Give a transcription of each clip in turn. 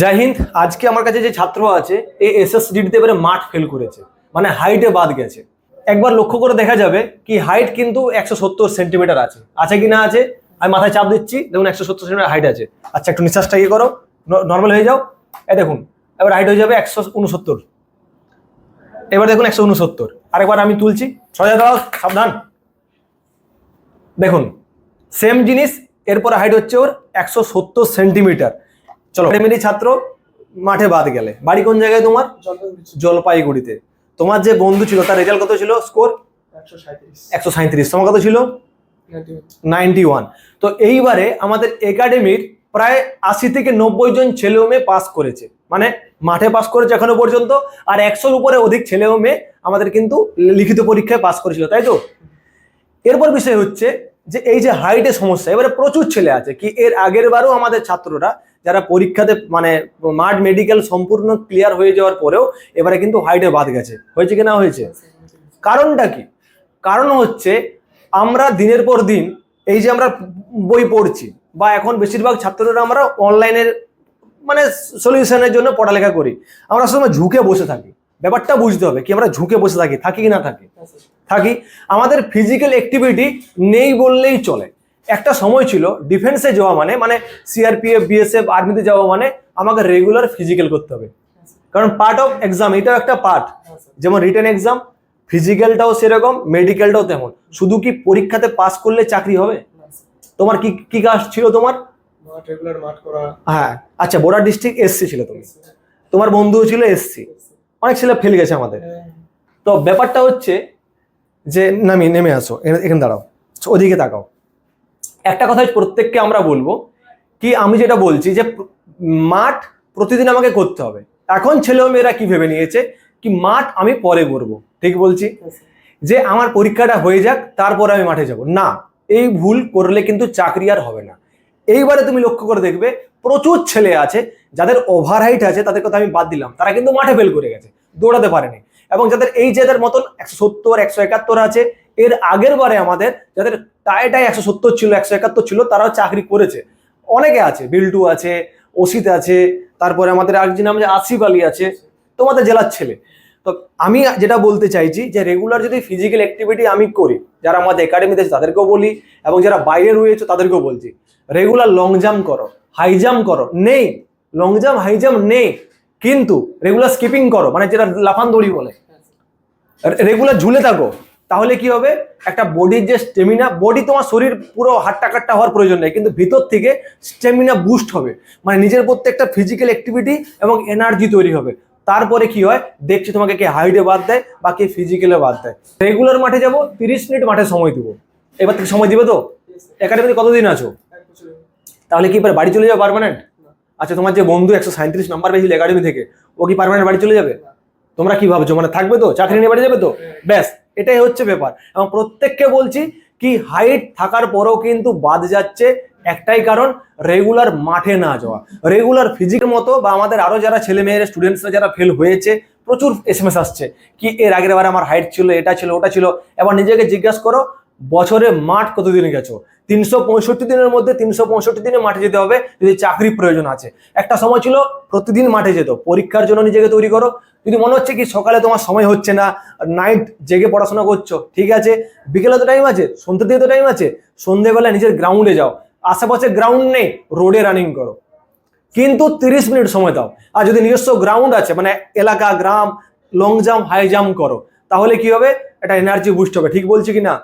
জয় হিন্দ, আজকে আমার কাছে যে ছাত্র আছে, এ এসএসডি দিতে এবারে মাঠ ফেল করেছে মানে হাইটে বাদ গেছে। একবার লক্ষ্য করে দেখা যাবে কি হাইট কিন্তু একশো সত্তর সেন্টিমিটার আছে। আছে কি না আছে? আমি মাথায় চাপ দিচ্ছি, দেখুন একশো সত্তর সেন্টিমিটার হাইট আছে। আচ্ছা একটু নিঃশ্বাসটা ইয়ে করো নর্মাল হয়ে যাও। এ দেখুন, এবার হাইট হয়ে যাবে একশো উনসত্তর। এবার দেখুন একশো উনসত্তর। আরেকবার আমি তুলছি সজা দাও সাবধান। দেখুন সেম জিনিস, এরপর হাইট হচ্ছে ওর একশো সত্তর সেন্টিমিটার চলো। এমনি ছাত্র মাঠে বাদ গেলে। বাড়ি কোন জায়গায় তোমার? জলপাইগুড়িতে। তোমার যে বন্ধু ছিল তার রেজাল্ট কত ছিল? স্কোর একশো সাঁত্রিশ তোমার কত ছিল? নাইনটি ওয়ান তো এইবারে আমাদের একাডেমির প্রায় আশি থেকে নব্বই জন ছেলে ও মেয়ে পাস করেছে। মানে মাঠে পাস করেছে এখনও পর্যন্ত। আর একশোর উপরে অধিক ছেলে ও মেয়ে আমাদের কিন্তু লিখিত পরীক্ষায় পাস করেছিল তাই তো? এরপর বিষয় হচ্ছে যে এই যে হাইটের সমস্যা এবারে প্রচুর ছেলে আছে। কি এর আগের বারও আমাদের ছাত্ররা যারা পরীক্ষাতে মানে মাঠ মেডিকেল সম্পূর্ণ ক্লিয়ার হয়ে যাওয়ার পরেও এবারে কিন্তু হাইটে বাদ গেছে। হয়েছে কি না হয়েছে? কারণটা কি? কারণ হচ্ছে আমরা দিনের পর দিন এই যে আমরা বই পড়ছি বা এখন বেশিরভাগ ছাত্ররা আমরা অনলাইনের মানে সলিউশনের জন্য পড়ালেখা করি। আমরা সময় ঝুঁকে বসে থাকি। ব্যাপারটা বুঝতে হবে কি আমরা ঝুঁকে বসে থাকি থাকি কি না থাকি? থাকি। আমাদের ফিজিক্যাল অ্যাক্টিভিটি নেই বললেই চলে। একটা সময় ছিল ডিফেন্সে যাওয়া মানে মানে সিআরপিএফ বিএসএফ আর্মিতে যাওয়া মানে আমাকে রেগুলার ফিজিক্যাল করতে হবে। কারণ পার্ট অফ এক্সাম এটাও একটা পার্ট যেমন রিটার্ন এক্সাম ফিজিক্যালটাও সেরকম মেডিকেলটাও তেমন। শুধু কি পরীক্ষাতে পাস করলে চাকরি হবে? তোমার কি কি কাজ ছিল তোমার? হ্যাঁ আচ্ছা বোর্ডার ডিস্ট্রিক্ট এসসি ছিল তুমি তোমার বন্ধু ছিল এসসি অনেক ছেলে ফেল গেছে আমাদের। তো ব্যাপারটা হচ্ছে যে নামি নেমে আসো এখানে দাঁড়াও। ওদিকে তাকাও। একটা কথাই প্রত্যেককে আমরা বলব কি আমি যেটা বলছি যে মাঠ প্রতিদিন আমাকে করতে হবে। এখন ছেলেও মেয়েরা কি ভেবে নিয়েছে? কি মাঠ আমি পরে করব। ঠিক বলছি? যে আমার পরীক্ষাটা হয়ে যাক, তারপরে আমি মাঠে যাব। না, এই ভুল করলে কিন্তু চাকরি আর হবে না। এইবারে তুমি লক্ষ্য করে দেখবে, প্রচুর ছেলে আছে, যাদের ওভার হাইট আছে, তাদের কথা আমি বাদ দিলাম। তারা কিন্তু মাঠে ফেল করে গেছে, দৌড়াতে পারেনি। এবং যাদের এই যাদের মতন, একশো সত্তর, একশো একাত্তর আছে এর আগের বারে আমাদের যাদের টাইটাই একশো সত্তর ছিল, একশো একাত্তর ছিল, তারাও চাকরি করেছে। অনেকে আছে, বিল্টু আছে অসিত আছে, তারপরে আমাদের আরেকজন নাম যে আসিফ আলী আছে, তোমাদের জেলার ছেলে। তো আমি যেটা বলতে চাইছি যে রেগুলার যদি ফিজিক্যাল অ্যাক্টিভিটি আমি করি, যারা আমাদের একাডেমিতে আছে তাদেরকেও বলি, এবং যারা বাইরে রয়েছে তাদেরকেও বলছি রেগুলার লং জাম্প করো হাই জাম্প করো, নেই লং জাম্প হাই জাম্প নেই, কিন্তু রেগুলার স্কিপিং করো মানে যেটা লাফান দড়ি বলে রেগুলার ঝুলে থাকো। তাহলে কি হবে? একটা বডির যে স্টেমিনা বডি তোমার শরীর পুরো হাট্টা কাট্টা হওয়ার প্রয়োজন নেই, কিন্তু ভিতর থেকে স্টেমিনা বুস্ট হবে। মানে নিজের প্রত্যেকটা ফিজিক্যাল অ্যাক্টিভিটি এবং এনার্জি তৈরি হবে। তারপরে কি হয়? দেখছি তোমাকে কে হাইটে বাদ দেয় বা কে ফিজিক্যালে বাদ দেয়। রেগুলার মাঠে যাব, তিরিশ মিনিট মাঠে সময় দিব। এবার থেকে সময় দিবে তো? একাডেমিতে কতদিন আছো? তাহলে কি এবার বাড়ি চলে যাবে পারমানেন্ট আচ্ছা তোমার যে বন্ধু একশো সাঁত্রিশ নাম্বার পেয়েছিল একাডেমি থেকে, ও কি পারমানেন্ট বাড়ি চলে যাবে? তোমরা কি ভাবছ? মানে থাকবে তো? চাকরি নিয়ে বাড়ি যাবে তো? ব্যাস। এটাই হচ্ছে ব্যাপার। এবং প্রত্যেককে বলছি কি হাইট থাকার পরেও কিন্তু বাদ যাচ্ছে একটাই কারণ রেগুলার মাঠে না যাওয়া। রেগুলার ফিজিকের মতো বা আমাদের আরও যারা ছেলে মেয়েরা স্টুডেন্টসরা যারা ফেল হয়েছে, প্রচুর এস এম এস আসছে। কি এর আগের বার আমার হাইট ছিল, এটা ছিল, ওটা ছিল? এবার নিজেকে জিজ্ঞাসা করো, বছরে মাঠ কতদিন গেছো? তিনশো পঁয়ষট্টি দিনের মধ্যে তিনশো পঁয়ষট্টি দিনে মাঠে যেতে হবে, যদি চাকরি প্রয়োজন আছে। একটা সময় ছিল, প্রতিদিন মাঠে যেত। পরীক্ষার জন্য নিজেকে তৈরি করো যদি মনে হচ্ছে কি সকালে তোমার সময় হচ্ছে না নাইট জেগে পড়াশোনা করছ, ঠিক আছে? বিকেলে তো টাইম আছে সন্ধ্যের দিকে তো টাইম আছে সন্ধ্যেবেলা নিজের গ্রাউন্ডে যাও, আশেপাশে গ্রাউন্ড নেই রোডে রানিং করো। কিন্তু তিরিশ মিনিট সময় দাও, আর যদি নিজস্ব গ্রাউন্ড আছে মানে এলাকা, গ্রাম লং জাম্প হাই জাম্প করো, তাহলে কি হবে? একটা এনার্জি বুস্ট হবে, ঠিক বলছি কি না?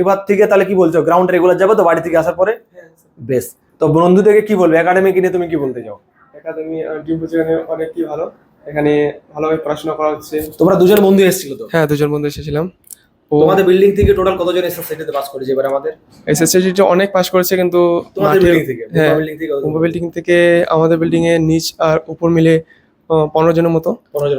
এবার থেকে তাহলে কি বলছো গ্রাউন্ড রেগুলার যাবে তো বাড়ি থেকে আসার পরে? বেশ, তো বন্ধু থেকে কি বলবে? একাডেমি কিনে তুমি কি বলতে চাও? একাডেমি যেখানে অনেকই ভালো। এখানে ভালোভাবে পড়াশোনা করা হচ্ছে। তোমরা দুজন বন্ধু এসেছিল তো? হ্যাঁ দুজন বন্ধু এসেছিলাম। তোমাদের বিল্ডিং থেকে টোটাল কতজন এসএসসিতে পাস করেছে এবারে আমাদের? এসএসসি অনেক পাস করেছে কিন্তু তোমাদের বিল্ডিং থেকে হ্যাঁ বিল্ডিং থেকে বিল্ডিং থেকে আমাদের বিল্ডিং এ নিচ আর উপর মিলে পনেরো জনের মতো। পনেরো জন